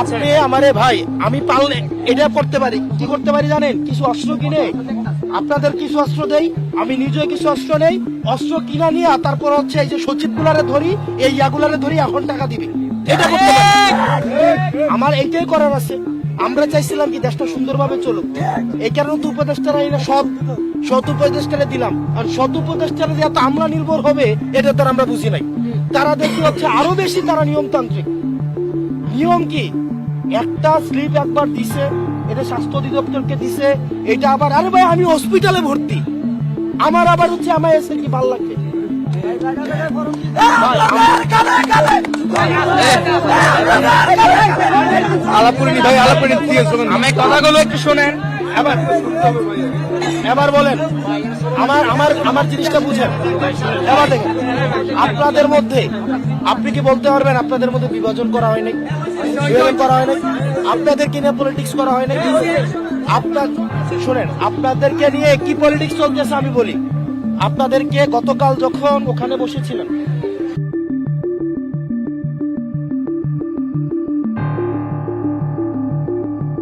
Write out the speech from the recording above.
আপনি আমারে ভাই আমি পারলে এটা করতে পারি। কি করতে পারি জানেন? কিছু অস্ত্র কিনে। আপনাদের কিছু অস্ত্র দেই আমি নিজে কিছু অস্ত্র নেই। অস্ত্র কিনা নিয়ে তারপর হচ্ছে এই যে সচিব গুলারে ধরি এই ইয়াগুলারে ধরি এখন টাকা দিবি। এটা করতে আমার এইটাই করার আছে। আমরা চাইছিলাম কি দেশটা সুন্দরভাবে চলুক। এই কারণে তো উপদেষ্টারা এরা সৎ সৎ উপদেষ্টারে দিলাম। আর সৎ উপদেষ্টারা দিয়ে তো আমরা নির্ভর হবে এটা তো আমরা বুঝি নাই। তারা দেখতে হচ্ছে আরও বেশি তারা নিয়মতান্ত্রিক। নিয়ম কি? একটা স্লিপ একবার দিছে এটা স্বাস্থ্য অধিদপ্তরকে দিছে এটা আবার আরে ভাই আমি হসপিটালে ভর্তি। আমার আবার হচ্ছে আমার এসে কি ভালো লাগবে? আলাপুরিনি ভাই আলাপুরিনি দিয়ে শুনুন। আমি কথাগুলো একটু শোনেন। এবার এবার বলেন আমার আমার আমার জিনিসটা বুঝেন। এবার দেখেন আপনাদের মধ্যে আপনি কি বলতে পারবেন আপনাদের মধ্যে বিভাজন করা হয়নি? করা হয় নাই আপনাদের কিনে পলিটিক্স করা হয় নাই আপনার শুনেন আপনাদেরকে নিয়ে কি পলিটিক্স চলতেছে আমি বলি। আপনাদেরকে গতকাল যখন ওখানে বসেছিলেন